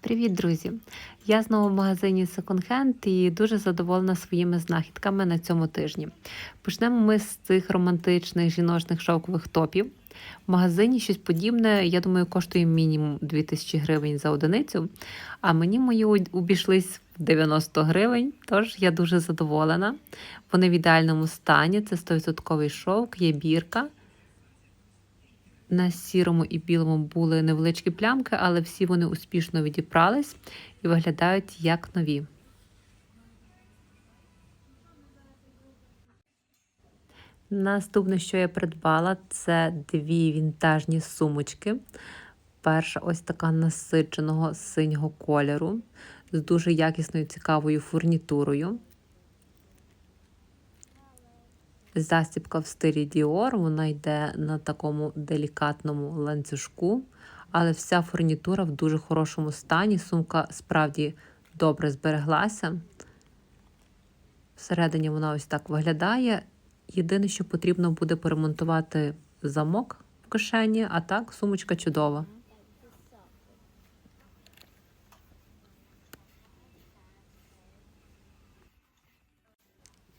Привіт, друзі! Я знову в магазині Second Hand і дуже задоволена своїми знахідками на цьому тижні. Почнемо ми з цих романтичних жіночних шовкових топів. В магазині щось подібне, я думаю, коштує мінімум 2000 гривень за одиницю. А мені мої обійшлись в 90 гривень, тож я дуже задоволена. Вони в ідеальному стані, це 100% шовк, є бірка. На сірому і білому були невеличкі плямки, але всі вони успішно відіпрались і виглядають як нові. Наступне, що я придбала, це дві вінтажні сумочки. Перша ось така насиченого синього кольору з дуже якісною цікавою фурнітурою. Застібка в стилі Dior, вона йде на такому делікатному ланцюжку, але вся фурнітура в дуже хорошому стані. Сумка справді добре збереглася. Всередині вона ось так виглядає. Єдине, що потрібно буде поремонтувати замок в кишені, а так сумочка чудова.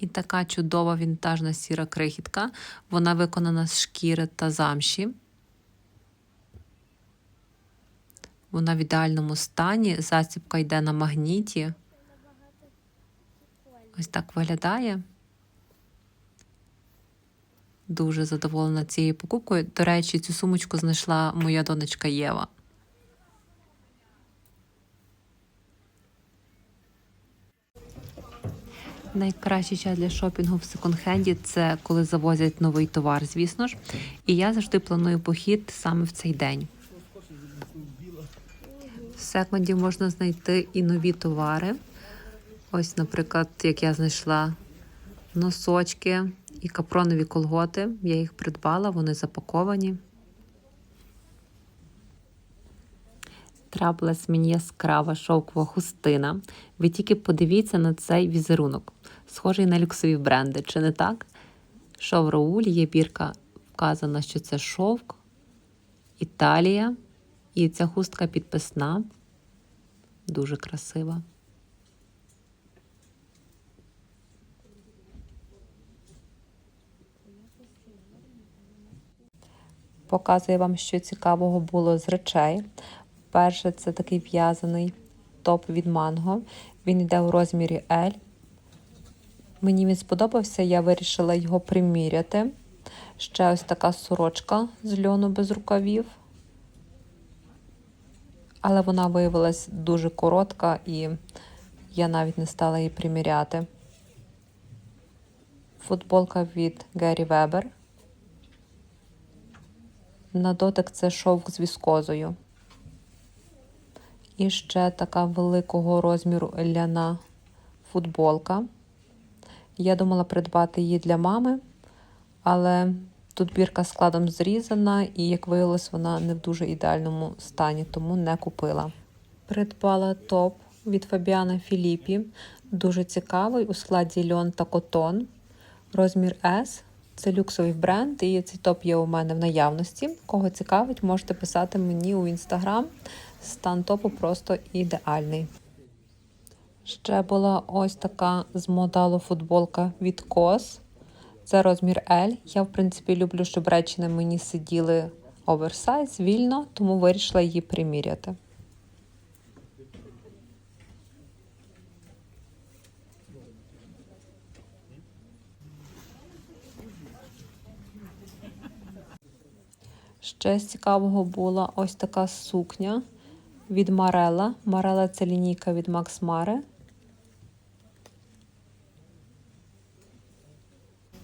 І така чудова вінтажна сіра крихітка. Вона виконана з шкіри та замші. Вона в ідеальному стані. Засібка йде на магніті. Ось так виглядає. Дуже задоволена цією покупкою. До речі, цю сумочку знайшла моя донечка Єва. Найкращий час для шопінгу в секонд-хенді – це коли завозять новий товар, звісно ж. І я завжди планую похід саме в цей день. В секонді можна знайти і нові товари. Ось, наприклад, як я знайшла носочки і капронові колготи. Я їх придбала, вони запаковані. Трапилась мені яскрава шовкова хустина. Ви тільки подивіться на цей візерунок, схожий на люксові бренди, чи не так? Шов Рауль, є бірка, вказана, що це шовк, Італія, і ця хустка підписна, дуже красива. Показую вам, що цікавого було з речей. Перше, це такий в'язаний топ від манго. Він йде у розмірі L. Мені він сподобався, я вирішила його приміряти. Ще ось така сорочка з льону без рукавів. Але вона виявилась дуже коротка, і я навіть не стала її приміряти. Футболка від Гері Вебер. На дотик це шовк з віскозою. І ще така великого розміру ляна футболка. Я думала придбати її для мами, але тут бірка складом зрізана, і, як виявилось, вона не в дуже ідеальному стані, тому не купила. Придбала топ від Фабіана Філіпі. Дуже цікавий у складі льон та котон. Розмір S. Це люксовий бренд, і цей топ є у мене в наявності. Кого цікавить, можете писати мені у інстаграм. Стан топу просто ідеальний. Ще була ось така з модалу футболка від COS. Це розмір L. Я, в принципі, люблю, щоб речі на мені сиділи оверсайз, вільно, тому вирішила її приміряти. Ще з цікавого була ось така сукня від Марела. Марела це лінійка від Макс Маре.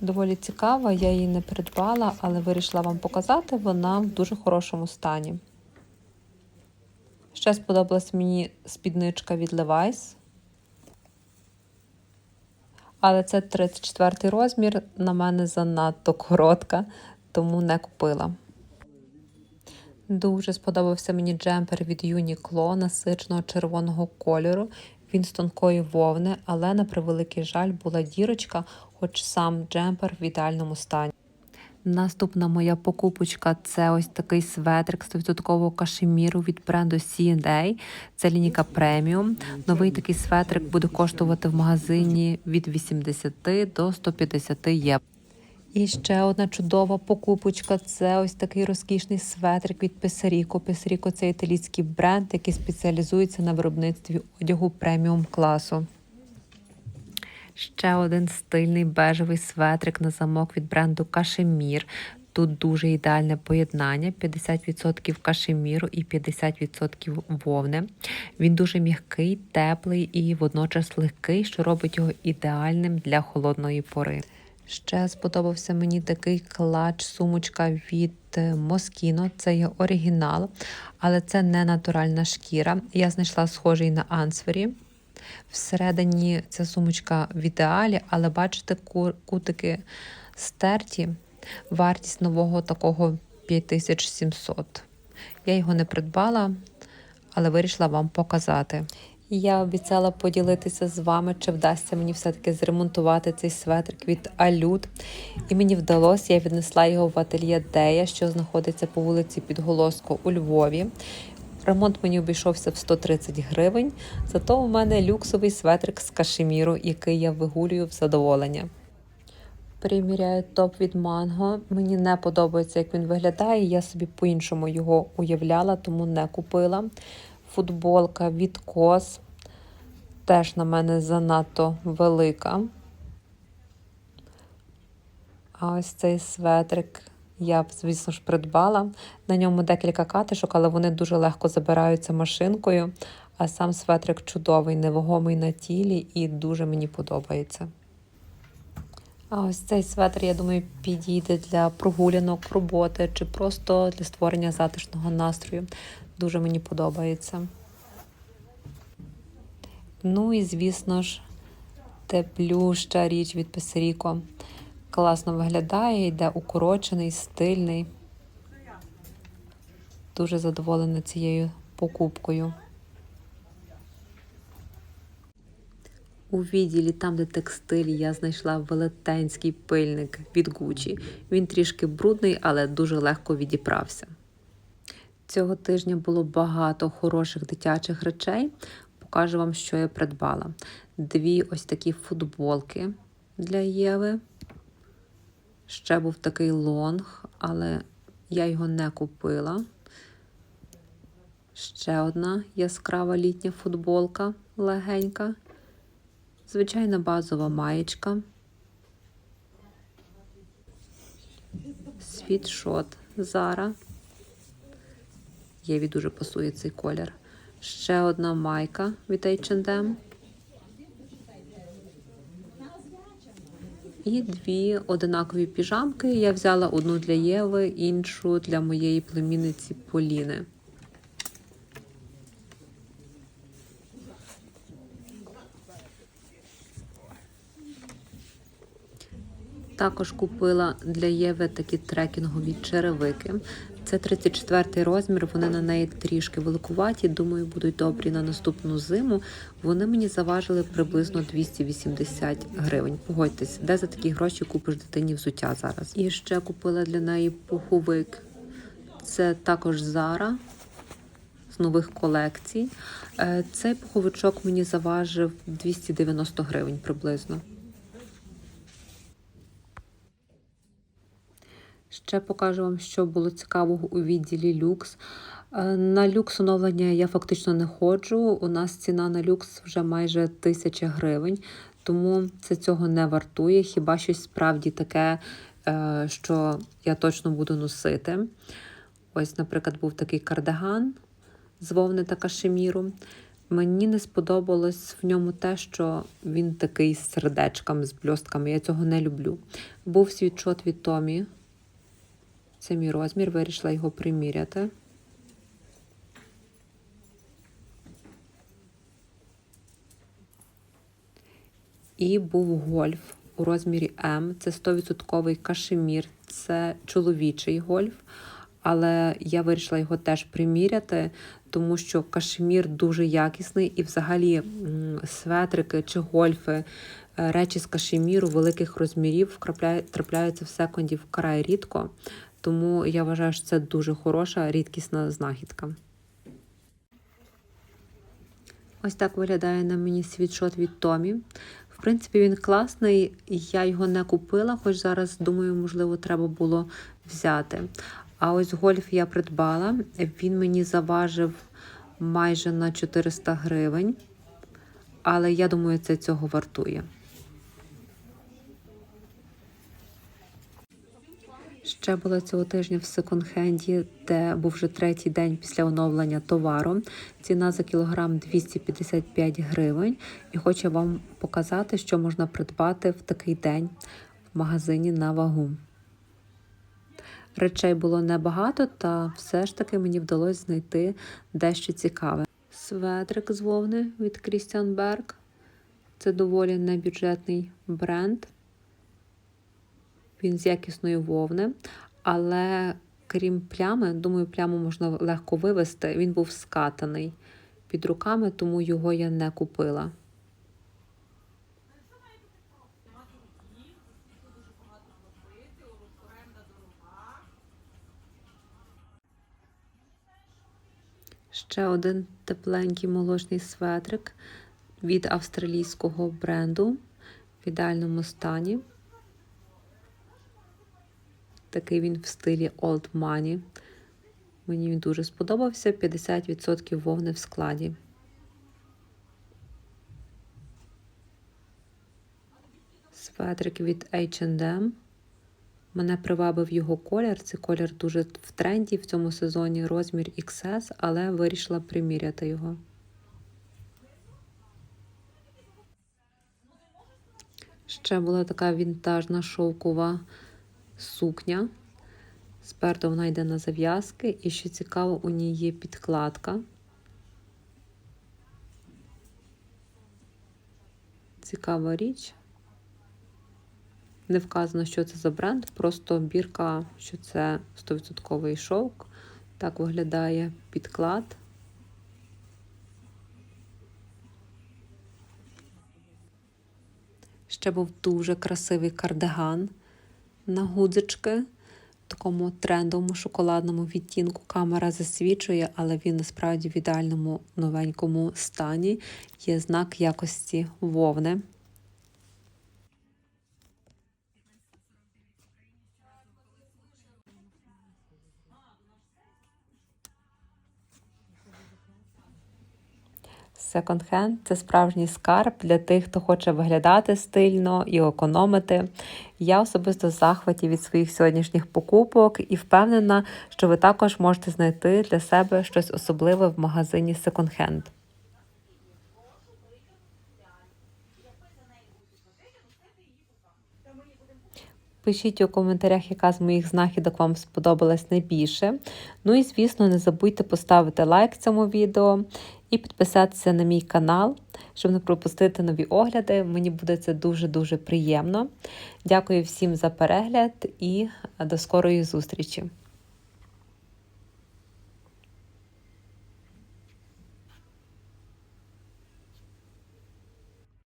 Доволі цікава, я її не придбала, але вирішила вам показати, вона в дуже хорошому стані. Ще сподобалась мені спідничка від Levi's. Але це 34 розмір, на мене занадто коротка, тому не купила. Дуже сподобався мені джемпер від Uniqlo насиченого червоного кольору. Він з тонкої вовни, але на превеликий жаль була дірочка, хоч сам джемпер в ідеальному стані. Наступна моя покупочка це ось такий светрик 100% кашеміру від бренду C&A. Це лінійка преміум. Новий такий светрик буде коштувати в магазині від 80 до 150 євро. І ще одна чудова покупочка це ось такий розкішний светрик від Песаріко. Песаріко це італійський бренд, який спеціалізується на виробництві одягу преміум класу. Ще один стильний бежевий светрик на замок від бренду Кашемір. Тут дуже ідеальне поєднання: 50% кашеміру і 50% вовни. Він дуже м'який, теплий і водночас легкий, що робить його ідеальним для холодної пори. Ще сподобався мені такий клач, сумочка від Moschino. Це є оригінал, але це не натуральна шкіра. Я знайшла схожий на Ансвері. Всередині ця сумочка в ідеалі, але бачите, кутики стерті. Вартість нового такого 5700. Я його не придбала, але вирішила вам показати. Я обіцяла поділитися з вами, чи вдасться мені все-таки зремонтувати цей светрик від Алют. І мені вдалося, я віднесла його в ательє Дея, що знаходиться по вулиці Підголоску у Львові. Ремонт мені обійшовся в 130 гривень, зато у мене люксовий светрик з кашеміру, який я вигулюю в задоволення. Приміряю топ від Манго. Мені не подобається, як він виглядає. Я собі по-іншому його уявляла, тому не купила. Футболка від Кос теж на мене занадто велика. А ось цей светрик я, звісно ж, придбала. На ньому декілька катишок, але вони дуже легко забираються машинкою. А сам светрик чудовий, невагомий на тілі і дуже мені подобається. А ось цей светр, я думаю, підійде для прогулянок, роботи чи просто для створення затишного настрою. Дуже мені подобається. Ну і, звісно ж, теплюща річ від Песеріко. Класно виглядає, йде укорочений, стильний. Дуже задоволена цією покупкою. У відділі, там, де текстиль, я знайшла велетенський пильник від Gucci. Він трішки брудний, але дуже легко відіправся. Цього тижня було багато хороших дитячих речей. Покажу вам, що я придбала. Дві ось такі футболки для Єви. Ще був такий лонг, але я його не купила. Ще одна яскрава літня футболка легенька. Звичайна базова маєчка. Світшот Зара. Єві дуже пасує цей колір. Ще одна майка від H&M. І дві одинакові піжамки. Я взяла одну для Єви, іншу для моєї племінниці Поліни. Також купила для Єви такі трекінгові черевики. Це 34 розмір, вони на неї трішки великуваті. Думаю, будуть добрі на наступну зиму. Вони мені заважили приблизно 280 гривень. Погодьтесь, де за такі гроші купиш дитині взуття зараз. І ще купила для неї пуховик. Це також Зара з нових колекцій. Е, Цей пуховичок мені заважив 290 гривень приблизно. Ще покажу вам, що було цікавого у відділі люкс. Е, На люкс оновлення я фактично не ходжу. У нас ціна на люкс вже майже тисяча гривень, тому це цього не вартує. Хіба щось справді таке, е, що я точно буду носити. Ось, наприклад, був такий кардиган з вовни та кашеміру. Мені не сподобалось в ньому те, що він такий з сердечками, з бльостками. Я цього не люблю. Був світшот від Томі. Це мій розмір, вирішила його приміряти. І був гольф у розмірі М. Це 100% кашемір, це чоловічий гольф. Але я вирішила його теж приміряти, тому що кашемір дуже якісний і взагалі светрики чи гольфи Е, Речі з кашеміру великих розмірів трапляються в секунді вкрай рідко, тому я вважаю, що це дуже хороша, рідкісна знахідка. Ось так виглядає на мені світшот від Томі. В принципі, він класний, я його не купила, хоч зараз, думаю, можливо, треба було взяти. А ось гольф я придбала. Він мені заважив майже на 400 гривень, але я думаю, це цього вартує. Ще була цього тижня в секонд-хенді, де був вже третій день після оновлення товару. Ціна за кілограм 255 гривень. І хочу вам показати, що можна придбати в такий день в магазині на вагу. Речей було небагато, та все ж таки мені вдалося знайти дещо цікаве. Светрик з вовни від Christian Berg. Це доволі небюджетний бренд. Він з якісної вовни, але крім плями, думаю, пляму можна легко вивести. Він був скатаний під руками, тому його я не купила. Ще один тепленький молочний светрик від австралійського бренду в ідеальному стані. Такий він в стилі Old Money. Мені він дуже сподобався. 50% вовни в складі. Светрик від H&M. Мене привабив його колір. Це колір дуже в тренді в цьому сезоні розмір XS, але вирішила приміряти його. Ще була така вінтажна шовкова сукня. Спереду вона йде на зав'язки, і що цікаво, у ній є підкладка. Цікава річ. Не вказано, що це за бренд, просто бірка, що це 100% шовк. Так виглядає підклад. Ще був дуже красивий кардиган на гудзички. В такому трендовому шоколадному відтінку камера засвічує, але він насправді в ідеальному новенькому стані. Є знак якості вовни. Секонд-хенд це справжній скарб для тих, хто хоче виглядати стильно і економити. Я особисто в захваті від своїх сьогоднішніх покупок і впевнена, що ви також можете знайти для себе щось особливе в магазині секонд-хенд. Пишіть у коментарях, яка з моїх знахідок вам сподобалась найбільше. Ну і, звісно, не забудьте поставити лайк цьому відео і підписатися на мій канал, щоб не пропустити нові огляди. Мені буде це дуже-дуже приємно. Дякую всім за перегляд і до скорої зустрічі!